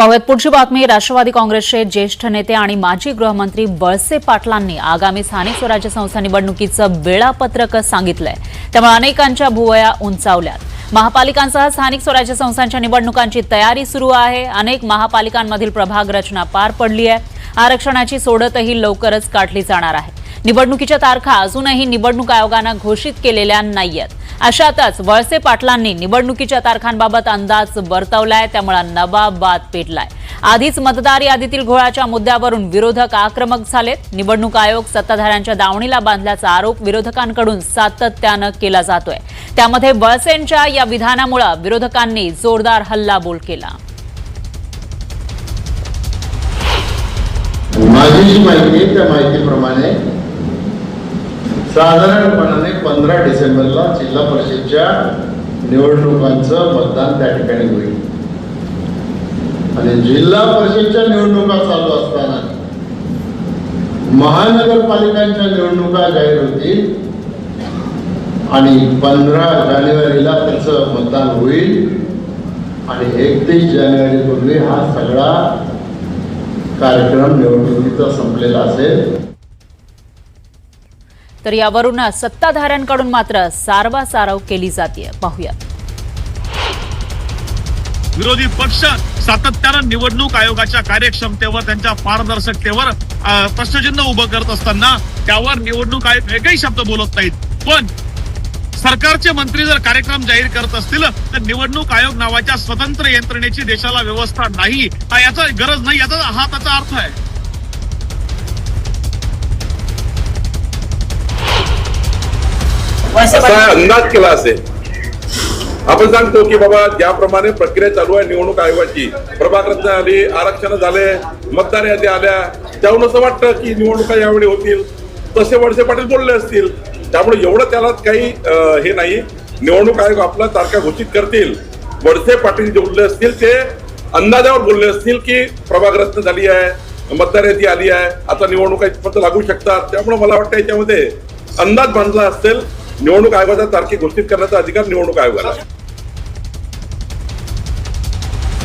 पाहूयात. पुढची बातमी राष्ट्रवादी काँग्रेसचे ज्येष्ठ नेते आणि माजी गृहमंत्री वळसे पाटलांनी आगामी स्थानिक स्वराज्य संस्था निवडणुकीचं वेळापत्रक सांगितलंय. त्यामुळे अनेकांच्या भुवया उंचावल्यात. महापालिकांसह स्थानिक स्वराज्य संस्थांच्या निवडणुकांची तयारी सुरू आहे. अनेक महापालिकांमधील प्रभाग रचना पार पडली आहे. आरक्षणाची सोडतही लवकरच काढली जाणार आहे. निवडणुकीच्या तारखा अजूनही निवडणूक आयोगानं घोषित केलेल्या नाहीयेत. अशातच वळसे पाटलांनी निवडणुकीच्या तारखांबाबत अंदाज वर्तवलाय त्यामुळे नवा बाद पेटलाय. आधीच मतदार यादीतील घोळाच्या मुद्द्यावरून विरोधक आक्रमक झालेत. निवडणूक आयोग सत्ताधाऱ्यांच्या दावणीला बांधल्याचा आरोप विरोधकांकडून सातत्यानं केला जातोय. त्यामध्ये वळसेंच्या या विधानामुळे विरोधकांनी जोरदार हल्लाबोल केला. माझी जी माहिती आहे त्या माहितीप्रमाणे साधारणपणाने पंधरा डिसेंबरला जिल्हा परिषदच्या निवडणुकांचं मतदान त्या ठिकाणी होईल. आणि जिल्हा परिषदच्या निवडणुका चालू असताना महानगरपालिकांच्या निवडणुका जाहीर होतील आणि पंधरा जानेवारीला त्याचं मतदान होईल आणि एकतीस जानेवारीपूर्वी हा सगळा कार्यक्रम निवडणुकीचा संपलेला असेल. तर यावरून सत्ताधाऱ्यांकडून मात्र सारवासारव केली जाते पाहूया. विरोधी पक्ष सातत्यानं निवडणूक आयोगाच्या कार्यक्षमतेवर त्यांच्या पारदर्शकतेवर प्रश्नचिन्ह उभं करत असताना त्यावर निवडणूक आयोग एकही शब्द बोलत नाहीत. पण सरकारचे मंत्री जर कार्यक्रम जाहीर करत असतील तर निवडणूक आयोग नावाच्या स्वतंत्र यंत्रणेची देशाला व्यवस्था नाही. हा याचा गरज नाही याचा हा त्याचा अर्थ आहे. असा अंदाज केला असेल. आपण सांगतो की बाबा ज्याप्रमाणे प्रक्रिया चालू आहे निवडणूक आयोगाची प्रभाग आली आरक्षण झाले मतदार यादी आल्या त्याहून असं वाटतं की निवडणुका यावेळी होतील. तसे वळसे पाटील बोलले असतील. त्यामुळे एवढं त्याला काही हे नाही. निवडणूक आयोग आपला तारखा घोषित करतील. वळसे पाटील जे बोलले असतील ते अंदाजावर बोलले असतील की प्रभाग रचना झाली आहे मतदार यादी आली आहे आता निवडणुका इथपर्यंत लागू शकतात. त्यामुळे मला वाटतं याच्यामध्ये अंदाज बांधला असेल. निवडणूक आयोगाचा तारखे घोषित करण्याचा अधिकार निवडणूक आयोगाला आहे.